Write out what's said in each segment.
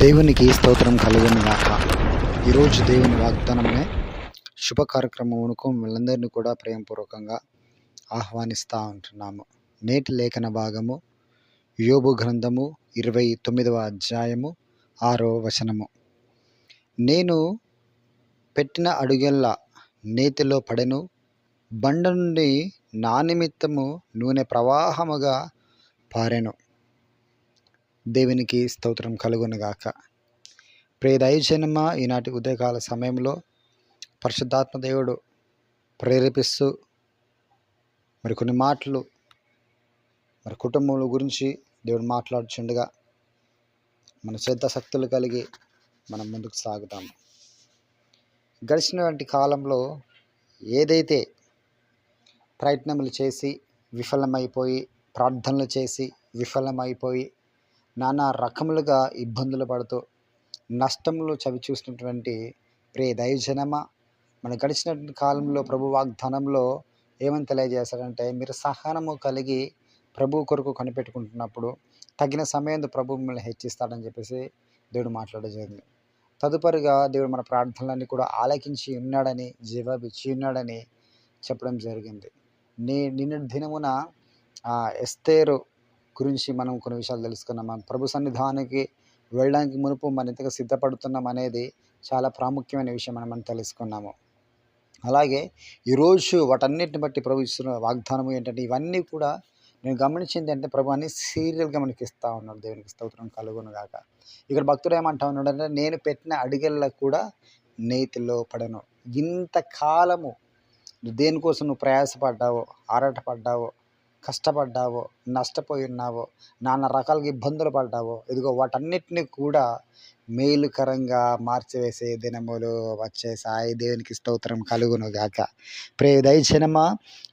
దేవునికి స్తోత్రం కలుగును గాక. ఈరోజు దేవుని వాగ్దానమే శుభ కార్యక్రమమునకు మిమ్మల్ందరినీ కూడా ప్రేమపూర్వకంగా ఆహ్వానిస్తూ ఉంటున్నాము. నేటి లేఖన భాగము యోబు గ్రంథము ఇరవై తొమ్మిదవ అధ్యాయము ఆరో వచనము. నేను పెట్టిన అడుగెల్ల నేతిలో పడెను బండ నుండి నా నిమిత్తము నూనె ప్రవాహముగా పారెను. దేవునికి స్తోత్రం కలుగునుగాక. ప్రియ దైవజనమ ఈనాటి ఉదయకాల సమయంలో పరిశుద్ధాత్మ దేవుడు ప్రేరేపిస్తూ మరి కొన్ని మాటలు మరి కుటుంబముల గురించి దేవుడు మాట్లాడుచుండగా మన శ్రద్ధ శక్తులు కలిగి మనం ముందుకు సాగుతాము గడిచినటువంటి కాలంలో ఏదైతే ప్రయత్నములు చేసి విఫలమైపోయి ప్రార్థనలు చేసి విఫలమైపోయి నానా రకములుగా ఇబ్బందులు పడుతూ నష్టంలో చవి చూసినటువంటి ప్రే దైవజనమ మన గడిచినటువంటి కాలంలో ప్రభు వాగ్దానంలో ఏమని తెలియజేశారంటే మీరు సహనము కలిగి ప్రభు కొరకు కనిపెట్టుకుంటున్నప్పుడు తగిన సమయంలో ప్రభు మిమ్మల్ని హెచ్చిస్తాడని చెప్పేసి దేవుడు మాట్లాడడం జరిగింది. తదుపరిగా దేవుడు మన ప్రార్థనలన్నీ కూడా ఆలకించి ఉన్నాడని జవాబిచ్చి ఉన్నాడని చెప్పడం జరిగింది. నీ నిన్నటి దినమున ఆ ఎస్తేరు గురించి మనం కొన్ని విషయాలు తెలుసుకున్నాం మనం ప్రభు సన్నిధానానికి వెళ్ళడానికి మునుపు మన ఇంతగా సిద్ధపడుతున్నాం అనేది చాలా ప్రాముఖ్యమైన విషయం అని మనం తెలుసుకున్నాము అలాగే ఈరోజు వాటన్నిటిని బట్టి ప్రభు ఇస్తున్న వాగ్దానం ఏంటంటే ఇవన్నీ కూడా నేను గమనించింది అంటే ప్రభు అన్ని సీరియల్గా మనకి ఇస్తూ ఉన్నాడు. దేవునికి స్తోత్రం కలుగును గాక ఇక్కడ భక్తుడు ఏమంటా ఉన్నాడు అంటే నేను పెట్టిన అడిగల్లో కూడా నేతిలో పడను. ఇంతకాలము దేనికోసం నువ్వు ప్రయాసపడ్డావో ఆరాటపడ్డావో కష్టపడ్డావో నష్టపోయి ఉన్నావో నానా రకాలుగా ఇబ్బందులు పడ్డావో ఇదిగో వాటన్నిటిని కూడా మేలుకరంగా మార్చివేసే దినములు వచ్చే సాయి దేవునికి స్తోత్రం కలుగును గాక ప్రే దయచనమా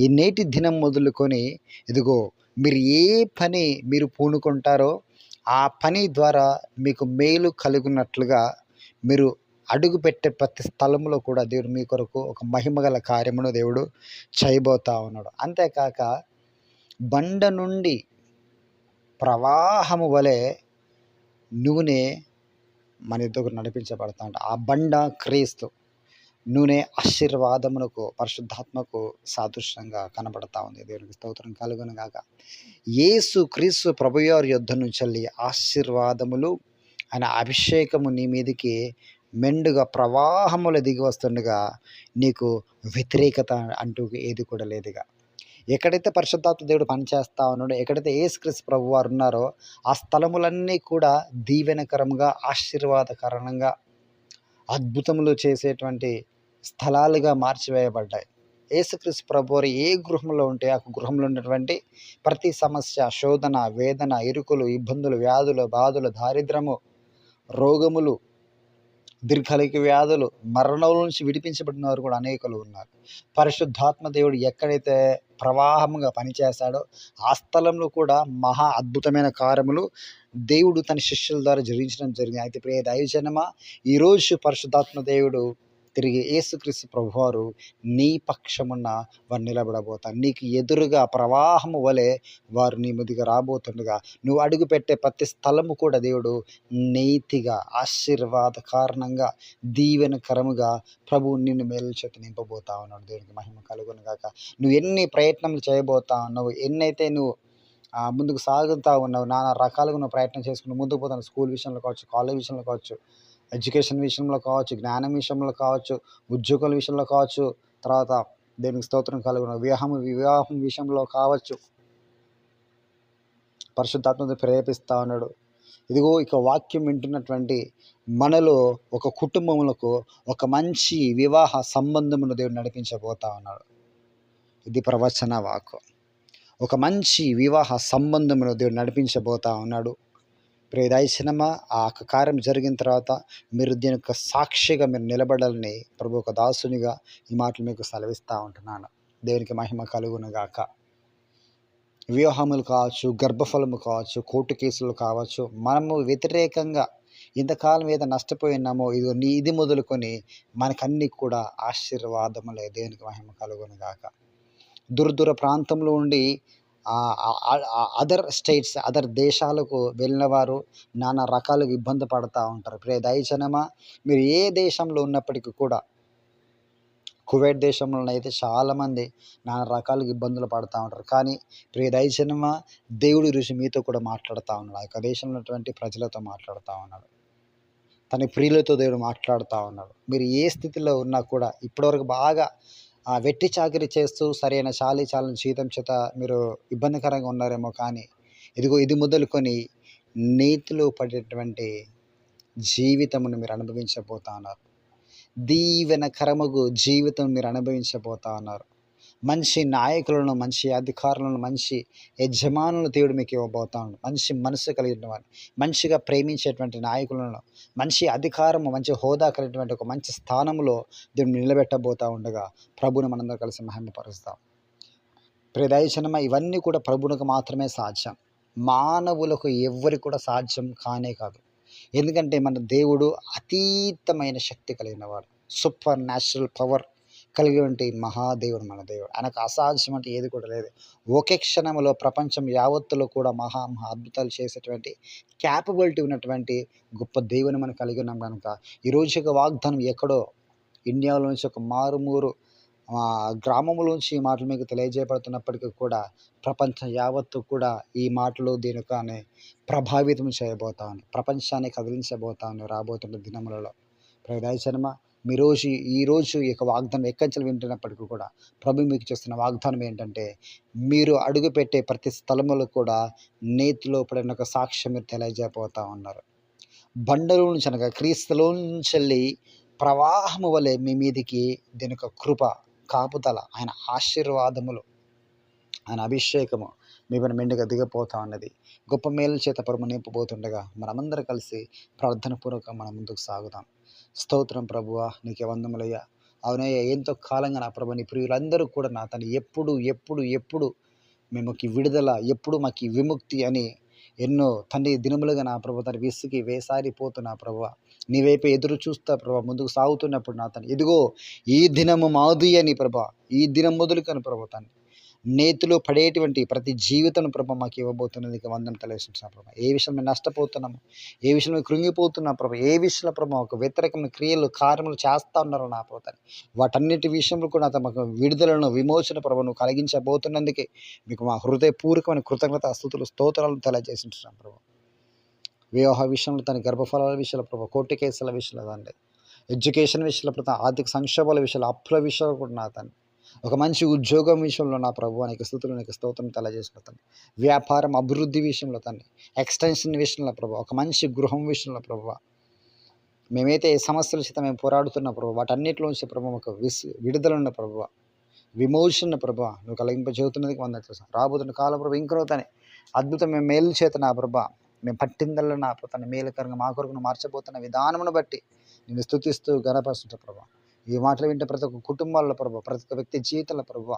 ఈ నేటి దినం మొదలుకొని ఇదిగో మీరు ఏ పని మీరు పూనుకుంటారో ఆ పని ద్వారా మీకు మేలు కలుగునట్లుగా మీరు అడుగు పెట్టే ప్రతి స్థలంలో కూడా దేవుడు మీ కొరకు ఒక మహిమగల కార్యమును దేవుడు చేయబోతా ఉన్నాడు. అంతేకాక బండ నుండి ప్రవాహము వలె నూనె మన దగ్గర నడిపించబడతా ఉంటా ఆ బండ క్రీస్తు నూనె ఆశీర్వాదమునకు పరిశుద్ధాత్మకు సాదృశ్యంగా కనబడతా ఉంది. దేవునికి స్తోత్రం కలుగును గాక. యేసు క్రీస్తు ప్రభుయారి యుద్ధ నుంచి వెళ్ళి ఆశీర్వాదములు ఆయన అభిషేకము నీ మీదికి మెండుగా ప్రవాహములు దిగి వస్తుండగా నీకు వ్యతిరేకత అంటూ ఏది కూడా లేదుగా. ఎక్కడైతే పరిశుద్ధాత్మ దేవుడు పనిచేస్తా ఉన్నాడో ఎక్కడైతే ఏసుక్రీస్తు ప్రభు వారు ఉన్నారో ఆ స్థలములన్నీ కూడా దీవెనకరంగా ఆశీర్వాదకరంగా అద్భుతములు చేసేటువంటి స్థలాలుగా మార్చివేయబడ్డాయి. ఏసుక్రీస్తు ప్రభు వారు ఏ గృహంలో ఉంటే ఆ గృహంలో ఉన్నటువంటి ప్రతి సమస్య శోధన వేదన ఇరుకులు ఇబ్బందులు వ్యాధులు బాధలు దారిద్రము రోగములు దీర్ఘలిక వ్యాధులు మరణముల నుంచి విడిపించబడిన వారు కూడా అనేకులు ఉన్నారు. పరిశుద్ధాత్మ దేవుడు ఎక్కడైతే ప్రవాహంగా పనిచేస్తాడో ఆ స్థలంలో కూడా మహా అద్భుతమైన కార్యములు దేవుడు తన శిష్యుల ద్వారా జరిగించడం జరిగింది. అయితే ప్రియ దైవజనమా ఈరోజు పరిశుద్ధాత్మ దేవుడు తిరిగి యేసుక్రీస్తు ప్రభువారు నీ పక్షమున్న వారు నిలబడబోతారు. నీకు ఎదురుగా ప్రవాహము వలె వారు నీ ముందుగా రాబోతుండగా నువ్వు అడుగు పెట్టే ప్రతి స్థలము కూడా దేవుడు నీతిగా ఆశీర్వాద కారణంగా దీవెనకరముగా ప్రభువు నిన్ను మేలు చేత నింపబోతా ఉన్నాడు. దేవునికి మహిమ కలుగునుగాక నువ్వు ఎన్ని ప్రయత్నాలు చేయబోతా ఉన్నావు ఎన్నైతే నువ్వు ముందుకు సాగుతూ ఉన్నావు నానా రకాలుగా నువ్వు ప్రయత్నం చేసుకుని ముందుకు పోతాను స్కూల్ విషయంలో కావచ్చు కాలేజ్ విషయంలో కావచ్చు ఎడ్యుకేషన్ విషయంలో కావచ్చు జ్ఞానం విషయంలో కావచ్చు ఉద్యోగాల విషయంలో కావచ్చు తర్వాత దేనికి స్తోత్రం కలుగును. వివాహం వివాహం విషయంలో కావచ్చు. పరిశుద్ధాత్మను ప్రేరేపిస్తూ ఉన్నాడు. ఇదిగో ఇక వాక్యం వింటున్నటువంటి మనలో ఒక కుటుంబములకు ఒక మంచి వివాహ సంబంధమును దేవుడు నడిపించబోతా ఉన్నాడు. ఇది ప్రవచన వాక్యం ఒక మంచి వివాహ సంబంధమును దేవుడు నడిపించబోతా ఉన్నాడు. ప్రియదైసినమా ఆ యొక్క కార్యం జరిగిన తర్వాత మీరు దీని యొక్క సాక్షిగా మీరు నిలబడాలని ప్రభు ఒక దాసునిగా ఈ మాటలు మీకు సెలవిస్తూ ఉంటున్నాను. దేవునికి మహిమ కలుగునగాక. వ్యూహములు వివాహములు కావచ్చు గర్భఫలము కావచ్చు కోర్టు కేసులు కావచ్చు మనము వ్యతిరేకంగా ఇంతకాలం ఏదో నష్టపోయినామో ఇది నీ ఇది మొదలుకొని మనకన్నీ కూడా ఆశీర్వాదములే. దేవునికి మహిమ కలుగును గాక దూర దూర ప్రాంతంలో ఉండి అదర్ స్టేట్స్ అదర్ దేశాలకు వెళ్ళిన వారు నానా రకాలుగా ఇబ్బంది పడుతూ ఉంటారు. ప్రే దయచనమా మీరు ఏ దేశంలో ఉన్నప్పటికీ కూడా కువైట్ దేశంలో అయితే చాలామంది నానా రకాలుగా ఇబ్బందులు పడుతూ ఉంటారు. కానీ ప్రియ దయచనమా దేవుడి ఋషి మీతో కూడా మాట్లాడుతూ ఉన్నాడు. ఆ యొక్క దేశంలో ఉన్నటువంటి ప్రజలతో మాట్లాడుతూ ఉన్నాడు. తన ప్రియులతో దేవుడు మాట్లాడుతూ ఉన్నాడు. మీరు ఏ స్థితిలో ఉన్నా కూడా ఇప్పటివరకు బాగా వెట్టి చాకిరి చేస్తూ సరైన చాలి చాలని జీతం చేత మీరు ఇబ్బందికరంగా ఉన్నారేమో కానీ ఇదిగో ఇది మొదలుకొని నీతిలో పడేటువంటి జీవితమును మీరు అనుభవించబోతా ఉన్నారు. దీవెనకరమగు జీవితం మీరు అనుభవించబోతా ఉన్నారు. మంచి నాయకులను మంచి అధికారులను మంచి యజమానులను దేవుడు మీకు ఇవ్వబోతా మంచి మనసు కలిగిన వారు మంచిగా ప్రేమించేటువంటి నాయకులను మంచి అధికారము మంచి హోదా కలిగినటువంటి ఒక మంచి స్థానంలో దేవుడు నిలబెట్టబోతా ఉండగా ప్రభుని మనందరం కలిసి మహిమపరుస్తాం. ప్రదయచనమ ఇవన్నీ కూడా ప్రభునికి మాత్రమే సాధ్యం. మానవులకు ఎవ్వరికి కూడా సాధ్యం కానే కాదు. ఎందుకంటే మన దేవుడు అతీతమైన శక్తి కలిగిన వాడు. సూపర్ న్యాచురల్ పవర్ కలిగినటువంటి మహాదేవుడు మన దేవుడు. ఆయనకు అసాధ్యం అంటే ఏది కూడా లేదు. ఒకే క్షణంలో ప్రపంచం యావత్తులో కూడా మహా మహా అద్భుతాలు చేసేటువంటి క్యాపబిలిటీ ఉన్నటువంటి గొప్ప దేవుని మనం కలిగి ఉన్నాం కనుక ఈరోజు ఒక వాగ్దానం ఎక్కడో ఇండియాలో నుంచి ఒక మారుమూరు గ్రామంలోంచి ఈ మాటలు మీకు తెలియజేయబడుతున్నప్పటికీ కూడా ప్రపంచం యావత్తు కూడా ఈ మాటలు దీనికనే ప్రభావితం చేయబోతాను. ప్రపంచాన్ని కదిలించబోతాను రాబోతున్న దినములలో. ప్రదాయ శర్మ మీ రోజు ఈరోజు ఈ యొక్క వాగ్దానం ఎక్కంచెలు వింటున్నప్పటికీ కూడా ప్రభు మీకు చేస్తున్న వాగ్దానం ఏంటంటే మీరు అడుగుపెట్టే ప్రతి స్థలములో కూడా నేతిలో పడిన ఒక సాక్ష్యం మీరు తెలియజేయబోతా ఉన్నారు. బండలో నుంచి అనగా క్రీస్తులో నుంచి ప్రవాహము వలె మీ మీదికి దీని యొక్క కృప కాపుదల ఆయన ఆశీర్వాదములు ఆయన అభిషేకము మీ పైన మెండుగా దిగపోతా ఉన్నది. గొప్ప మేలు చేత పరమ నింపబోతుండగా మనమందరం కలిసి ప్రార్థన పూర్వక మనం ముందుకు సాగుదాం. స్తోత్రం ప్రభువ నీకే వందములయ్యా. అవునయ్యా ఎంతో కాలంగా నా ప్రభు నీ ప్రియులందరూ కూడా నా తను ఎప్పుడు ఎప్పుడు ఎప్పుడు మేముకి విడుదల ఎప్పుడు మాకు విముక్తి అని ఎన్నో తండ్రి దినములుగా నా ప్రభు తన విసిగి వేసారిపోతున్నా ప్రభు. నీ వైపు ఎదురు చూస్తా ప్రభా ముందుకు సాగుతున్నప్పుడు నా తను ఇదిగో ఈ దినము మాది అని ప్రభా ఈ దినం మొదలుకని ప్రభు తండ్రి నేతిలో పడేటువంటి ప్రతి జీవితం ప్రభ మాకు ఇవ్వబోతున్నది వందన తెలియజేసిన ప్రభ. ఏ విషయంలో నష్టపోతున్నాము? ఏ విషయంలో కృంగిపోతున్నా ప్రభ? ఏ విషయంలో ప్రభ ఒక వ్యతిరేకమైన క్రియలు కార్యములు చేస్తా ఉన్నారో నా ప్రభాని వాటన్నిటి విషయంలో కూడా తమకు విడుదలను విమోచన ప్రభ కలిగించబోతున్నందుకే మీకు మా హృదయపూర్వకమైన కృతజ్ఞత స్థుతులు స్తోత్రాలను తెలియజేసిన ప్రభు. వివాహ విషయంలో తన గర్భఫలాల విషయంలో ప్రభావ కోర్టు కేసుల విషయంలో తండ్రి ఎడ్యుకేషన్ విషయంలో ప్రభావ ఆర్థిక సంక్షోభాల విషయాలు అప్పుల విషయాలు కూడా నా తండ్రి. ఒక మంచి ఉద్యోగం విషయంలో నా ప్రభు అనేక స్థుతులు నీకు స్తోత్రం తెలియజేసుకుంటాను వ్యాపారం అభివృద్ధి విషయంలో తండ్రి. ఎక్స్టెన్షన్ విషయంలో ప్రభు ఒక మంచి గృహం విషయంలో ప్రభు. మేమైతే ఏ సమస్యల చేత మేము పోరాడుతున్న ప్రభు వాటన్నిటిలోంచి ప్రభు ఒక విస్ విడుదల ప్రభు. విమోచన ప్రభు నువ్వు కలిగింపజేతున్నది వంద రాబోతున్న కాలం ప్రభు ఇంకొకతని అద్భుతం మేము మేలు చేత నా ప్రభా. మేము పట్టిందల్లో నా తన మేలుకరంగా మా కొరకును మార్చబోతున్న విధానమును బట్టి నేను స్థుతిస్తూ గనపరుస్తుంటా ప్రభా. ఈ మాటలు వింటే ప్రతి ఒక్క కుటుంబాల్లో ప్రభు ప్రతి ఒక్క వ్యక్తి జీవితంలో ప్రభు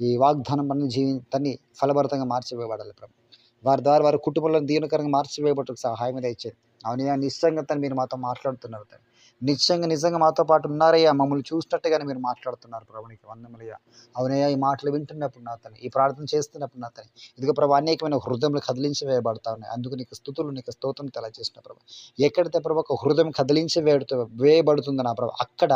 ఈ వాగ్దానం మన జీవితాన్ని ఫలభరితంగా మార్చివేయబడాలి ప్రభు. వారి ద్వారా వారి కుటుంబంలో దీవనకరంగా మార్చివేయబట్టుకు సహాయం మీద ఇచ్చేది అవునయ్యా నిశ్చయంగా తను మీరు మాతో మాట్లాడుతున్నారు తను నిజంగా నిజంగా మాతో పాటు ఉన్నారయ్యా. మమ్మల్ని చూసినట్టుగానే మీరు మాట్లాడుతున్నారు ప్రభు నీకు వందములయ్యా. అవునయ్యా ఈ మాటలు వింటున్నప్పుడు నా తని ఈ ప్రార్థన చేస్తున్నప్పుడు నా తని ఇదిగో ప్రభు అనేకమైన హృదయంలో కదిలించి వేయబడతా ఉన్నాయి. అందుకు నీకు స్థుతులు నీకు స్తోత్రం తెలియజేసిన ప్రభు. ఎక్కడైతే ప్రభు ఒక హృదయం కదిలించి వేడుతూ వేయబడుతుంది నా ప్రభు అక్కడ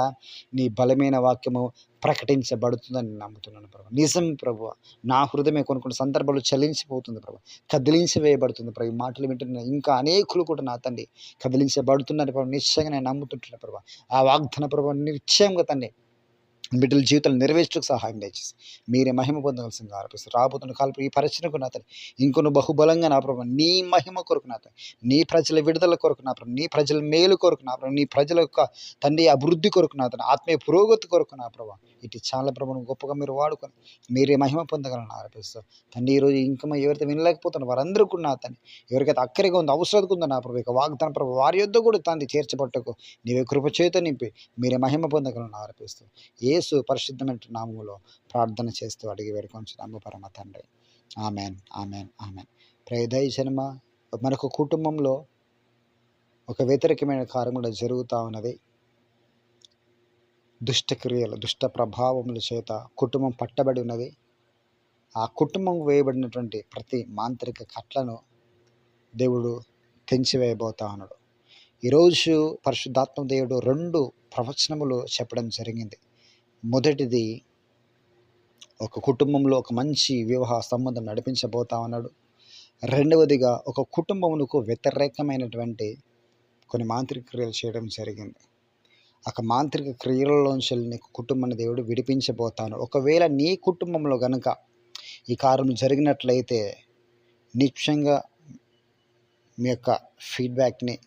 నీ బలమైన వాక్యము ప్రకటించబడుతుందని నమ్ముతున్నాను ప్రభు. నిజం ప్రభు నా హృదయమే కొన్ని కొన్ని సందర్భాలు చలించిపోతుంది ప్రభు. కదిలించి వేయబడుతుంది ప్రభు. ఈ మాటలు వింటున్న ఇంకా అనేకులు కూడా నా తండ్రి కదిలించబడుతున్నారు ప్రభు నిశ్చయంగా నేను నమ్ముతుంటున్నాను ప్రభు. ఆ వాగ్దాన ప్రభు నిశ్చయంగా తండ్రి బిడ్డల జీవితాలు నెరవేర్చడానికి సహాయం దయచేసి. మీరే మహిమ పొందవలసింది ఆరోపిస్తారు రాబోతున్న కాలపు ఈ పరిచయకు నా ఇంకొన్ని బహుబలంగా నా ప్రభు నీ మహిమ కొరకు నా నీ ప్రజల విడుదల కొరకు నా ప్రభు నీ ప్రజల మేలు కొరకు నా ప్రభు నీ ప్రజల యొక్క తండ్రి అభివృద్ధి కొరకు నా ఆత్మీయ పురోగతి కొరకు నా ప్రభు. ఇటు చాలా ప్రభును గొప్పగా మీరు వాడుకొని మీరే మహిమ పొందగలను ఆరోపిస్తారు తండ్రి ఈరోజు ఇంకా ఎవరైతే వినలేకపోతున్నారు వారందరూ కూడా నా ఎవరికైతే అక్కడిగా ఉందో అవసరం ఉందో నా ప్రభు ఇక వాగ్దాన ప్రభు వారి యొద్ద కూడా తండ్రి చేర్చబట్టకు నీవే కృపచేత నింపి మీరే మహిమ పొందగలను ఆరోపిస్తారు ఏ యేసు పరిశుద్ధమైన నామములో ప్రార్థన చేస్తూ అడిగి వేడుకొంచున్నాము పరమ తండ్రి. Amen amen amen. ప్రేదయ జన్మ మనకు కుటుంబంలో ఒక వ్యతిరేకమైన కార్యం కూడా జరుగుతూ ఉన్నది. దుష్టక్రియలు దుష్ట ప్రభావముల చేత కుటుంబం పట్టబడి ఉన్నది. ఆ కుటుంబం వేయబడినటువంటి ప్రతి మాంత్రిక కట్లను దేవుడు తెంచివేయబోతా ఉన్నాడు. ఈరోజు పరిశుద్ధాత్మ దేవుడు రెండు ప్రవచనములు చెప్పడం జరిగింది. మొదటిది ఒక కుటుంబంలో ఒక మంచి వివాహ సంబంధం నడిపించబోతా ఉన్నాడు. రెండవదిగా ఒక కుటుంబమునకు వ్యతిరేకమైనటువంటి కొన్ని మాంత్రిక క్రియలు చేయడం జరిగింది. ఒక మాంత్రిక క్రియలలోంచి నీకు కుటుంబాన్ని దేవుడు విడిపించబోతాను. ఒకవేళ నీ కుటుంబంలో గనుక ఈ కారణం జరిగినట్లయితే నిశ్చయంగా మీ యొక్క ఫీడ్బ్యాక్ని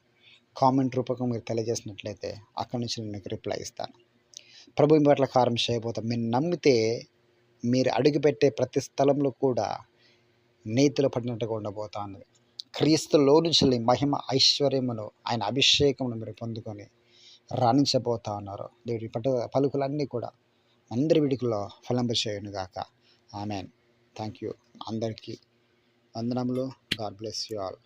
కామెంట్ రూపకం మీరు తెలియజేసినట్లయితే అక్కడి నుంచి నేను మీకు రిప్లై ఇస్తాను. ప్రభు పట్ల కారం చేయబోతాం మీరు నమ్మితే మీరు అడుగుపెట్టే ప్రతి స్థలంలో కూడా నీతిలో పడినట్టుగా ఉండబోతా ఉన్నది క్రీస్తులో నుంచి మహిమ ఐశ్వర్యమును ఆయన అభిషేకమును మీరు పొందుకొని రాణించబోతా ఉన్నారు దేవుడి పట్టు పలుకులన్నీ కూడా అందరి విడుకులో ఫలంబ చేయను గాక ఆమెన్. థ్యాంక్ యూ అందరికీ వందనములు. God bless you all.